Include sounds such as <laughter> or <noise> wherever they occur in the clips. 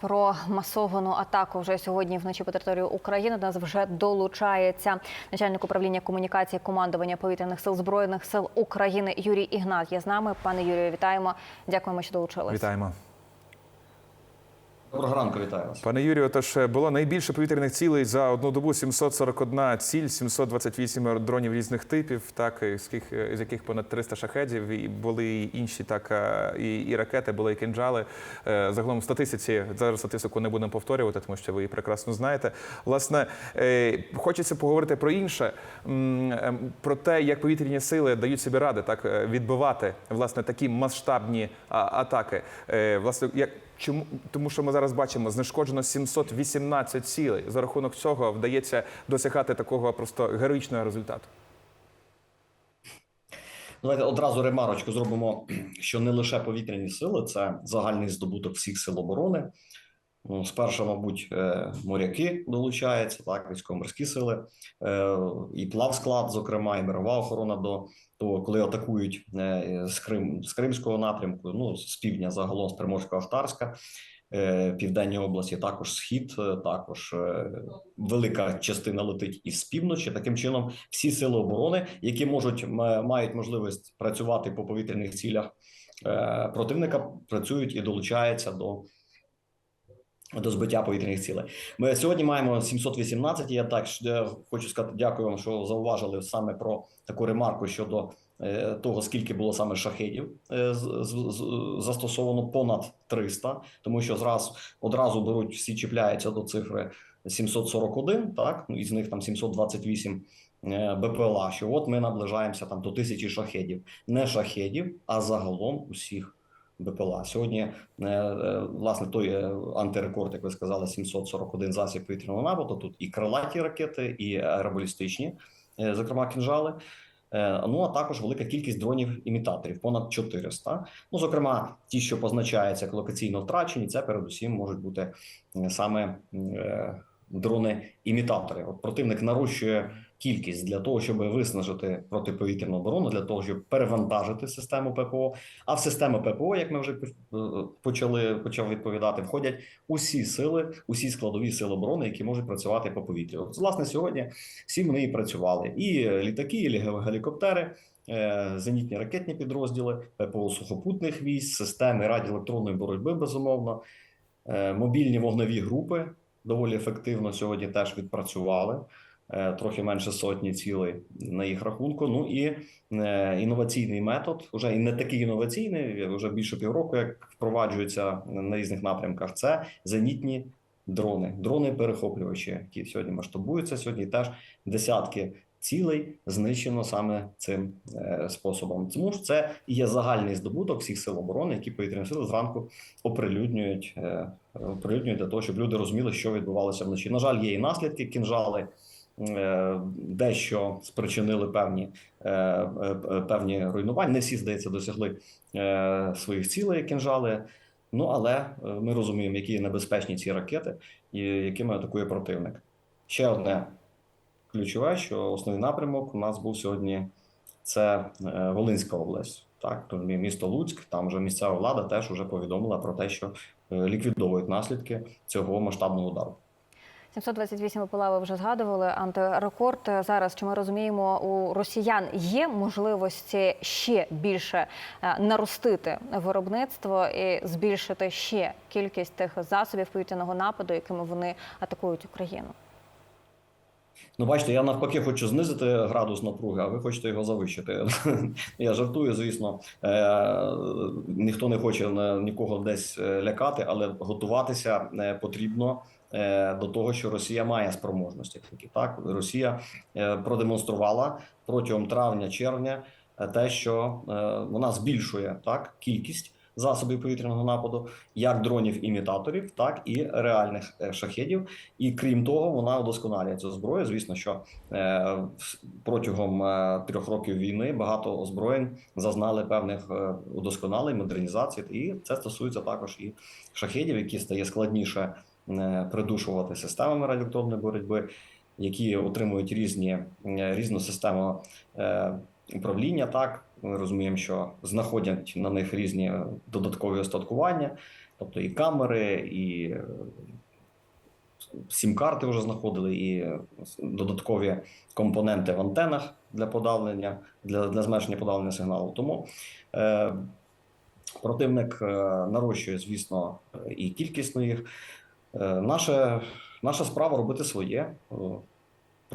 про масовану атаку вже сьогодні вночі по території України. До нас вже долучається начальник управління комунікації командування повітряних сил збройних сил України Юрій Ігнат. Є з нами. Пане Юрію, вітаємо. Дякуємо, що долучились. Вітаємо. Доброго ранку, вітаю вас. Пане Юрію, отож було найбільше повітряних цілей за одну добу 741 ціль, 728 дронів різних типів, так з яких, з яких понад 300 шахедів, і були і інші так і, і ракети, були і кинджали. Е, Загалом статистиці зараз статистику не будемо повторювати, тому що ви її прекрасно знаєте. Власне, е, хочеться поговорити про інше, е, про те, як повітряні сили дають собі ради так е, відбивати власне такі масштабні атаки. Е, Власне, як Чому тому, що ми зараз бачимо, знешкоджено 718 цілей. За рахунок цього вдається досягати такого просто героїчного результату. Давайте одразу ремарочку зробимо, що не лише повітряні сили, це загальний здобуток всіх сил оборони. Ну, Спершу, мабуть, е, моряки долучаються, так, військово-морські сили, е, і плавсклад, зокрема, і мирова охорона до того, коли атакують е, з Крим з Кримського напрямку, ну з півдня загалом з Приморсько-Ахтарська, е, південні області, також схід, також велика частина летить із півночі. Таким чином, всі сили оборони, які можуть мають можливість працювати по повітряних цілях противника, працюють і долучаються до. До збиття повітряних цілей. Ми сьогодні маємо 718. Я так хочу сказати, дякую вам, що зауважили саме про таку ремарку щодо е, того, скільки було саме шахедів е, застосовано понад 300, тому що зразу одразу беруть всі чіпляються до цифри 741, так ну із них там 728 е, БПЛА. Що от ми наближаємося там до тисячі шахедів, не шахедів, а загалом усіх. БПЛА сьогодні е, е, власне той е, антирекорд, як ви сказали, 741 засіб повітряного нападу. Тут і крилаті ракети, і аеробалістичні, зокрема кінжали. Ну а також велика кількість дронів імітаторів, понад 400. Ну, зокрема, ті, що позначаються як локаційно втрачені, це передусім можуть бути саме дрони-імітатори. От противник нарощує кількість для того, щоб виснажити протиповітряну оборону, для того, щоб перевантажити систему ППО. А в систему ППО, як ми вже е, почали почав відповідати, входять усі сили, усі складові сили оборони, які можуть працювати по повітрю. Власне, сьогодні всі вони і працювали: і літаки, і гелікоптери. е, Зенітні ракетні підрозділи, ППО сухопутних військ, системи радіоелектронної боротьби, безумовно, Е, мобільні вогневі групи доволі ефективно сьогодні теж відпрацювали. Е, Трохи менше сотні цілей на їх рахунку. Ну і е, інноваційний метод, вже і не такий інноваційний, вже більше півроку, як впроваджується на різних напрямках. Це зенітні дрони, дрони-перехоплювачі, які сьогодні масштабуються. Сьогодні теж десятки цілей знищено саме цим е, способом. Тому ж це є загальний здобуток всіх сил оборони, які повітряні сили зранку оприлюднюють, оприлюднюють для того, щоб люди розуміли, що відбувалося вночі. На жаль, є і наслідки кінжали. Е, Дещо спричинили певні е, е, певні руйнування. Не всі здається досягли своїх цілей кінжали. Ну але ми розуміємо, які небезпечні ці ракети, і якими атакує противник. Ще одне ключове, що основний напрямок у нас був сьогодні це Волинська область. Так, то місто Луцьк, там вже місцева влада теж вже повідомила про те, що ліквідовують наслідки цього масштабного удару. 728 БПЛА ви вже згадували. Антирекорд зараз. Чи ми розуміємо, у росіян є можливості ще більше е, наростити виробництво і збільшити ще кількість тих засобів повітряного нападу, якими вони атакують Україну? Ну, бачите, я навпаки хочу знизити градус напруги, а ви хочете його завищити. <laughs> Я жартую, звісно. Е, ніхто не хоче нікого десь е, лякати, але готуватися е, потрібно до того, що Росія має спроможності. Так Росія продемонструвала протягом травня-червня те, що вона збільшує так кількість засобів повітряного нападу, як дронів-імітаторів, так і реальних е, шахедів. І крім того, вона удосконалює цю зброю. Звісно, що е, протягом е, трьох років війни багато озброєнь зазнали певних удосконалень, модернізацій, і це стосується також і шахедів, які стає складніше придушувати системами радіоелектронної боротьби, які отримують різні різну систему управління. Так ми розуміємо, що знаходять на них різні додаткові остаткування. Тобто і камери, і е, сім-карти вже знаходили, і е, додаткові компоненти в антенах для подавлення, для, для зменшення подавлення сигналу. Тому е, противник е, нарощує, звісно, е, і кількісно їх. Е, наша, наша справа робити своє.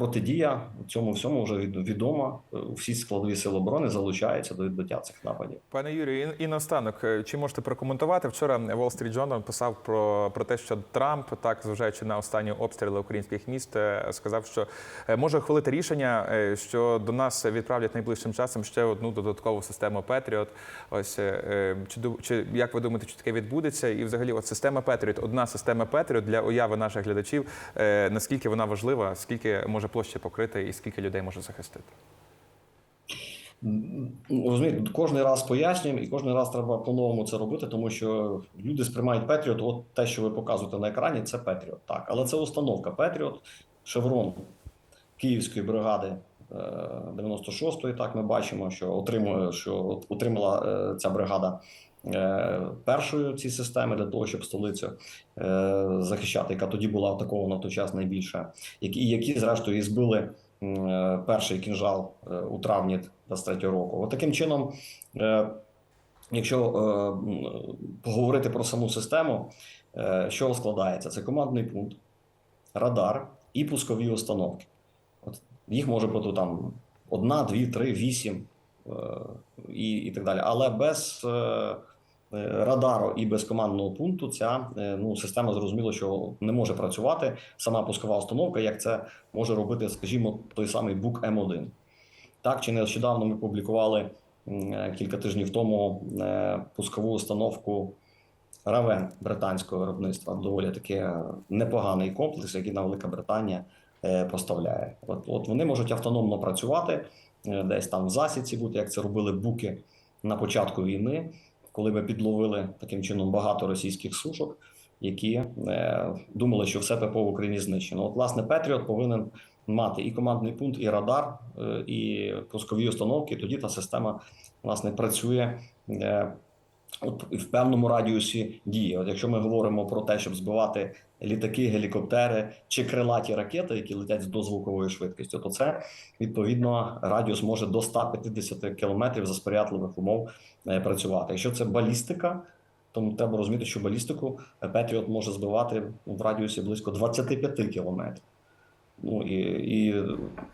Протидія цьому всьому вже від- відома. Е, Всі складові сили оборони залучаються до відбиття цих нападів. Пане Юрію, і, наостанок, е, чи можете прокоментувати? Вчора Wall Street Journal писав про, про те, що Трамп, так зважаючи на останні обстріли українських міст, е, сказав, що може ухвалити рішення, що до нас відправлять найближчим часом ще одну додаткову систему Patriot. Ось чи, чи як ви думаєте, чи таке відбудеться? І взагалі, от система Patriot, одна система Patriot для уяви наших глядачів. Наскільки вона важлива, скільки може площі покрити і скільки людей може захистити? Розумієте, кожен раз пояснюємо, і кожен раз треба по-новому це робити, тому що люди сприймають Петріот. От те, що ви показуєте на екрані, це Петріот. Так, але це установка Петріот, шеврон Київської бригади е, 96-ї. Так, ми бачимо, що отримує, що отримала е, ця бригада е, першою ці системи для того, щоб столицю е, захищати, яка тоді була атакована в той час найбільше, які, які зрештою і збили е, перший кінжал е, у травні 23 року. От таким чином, е, якщо е, поговорити про саму систему, е, що складається? Це командний пункт, радар і пускові установки. От їх може бути там одна, дві, три, вісім е, і, і так далі. Але без е, е, радару і без командного пункту ця е, ну, система зрозуміло, що не може працювати сама пускова установка, як це може робити, скажімо, той самий БУК М1. Так чи нещодавно ми публікували е, кілька тижнів тому е, пускову установку Равен британського виробництва. Доволі таки е, непоганий комплекс, який нам Велика Британія е, поставляє. От, от вони можуть автономно працювати, е, десь там в засідці бути, як це робили буки на початку війни, коли ми підловили таким чином багато російських сушок, які е, думали, що все ППО в Україні знищено. От, власне, Петріот повинен мати і командний пункт, і радар, е, і пускові установки. Тоді та система власне працює. Е, От в певному радіусі дії. От якщо ми говоримо про те, щоб збивати літаки, гелікоптери чи крилаті ракети, які летять з дозвуковою швидкістю, то це відповідно радіус може до 150 кілометрів за сприятливих умов е, працювати. Якщо це балістика, то треба розуміти, що балістику Петріот може збивати в радіусі близько 25 кілометрів. Ну і, і,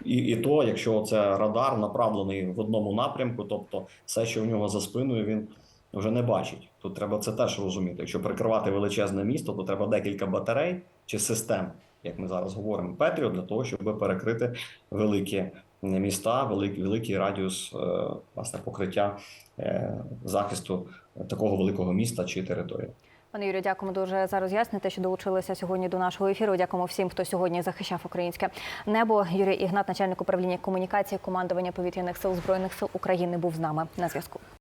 і, і то, якщо це радар направлений в одному напрямку, тобто все, що в нього за спиною, він вже не бачить. Тут треба це теж розуміти. Якщо прикривати величезне місто, то треба декілька батарей чи систем, як ми зараз говоримо, Петріо, для того, щоб перекрити великі міста, великий, великий радіус е, власне покриття е, захисту такого великого міста чи території. Пане Юрію, дякуємо дуже за роз'яснення, що долучилися сьогодні до нашого ефіру. Дякуємо всім, хто сьогодні захищав українське небо. Юрій Ігнат, начальник управління комунікації командування повітряних сил збройних сил України, був з нами на зв'язку.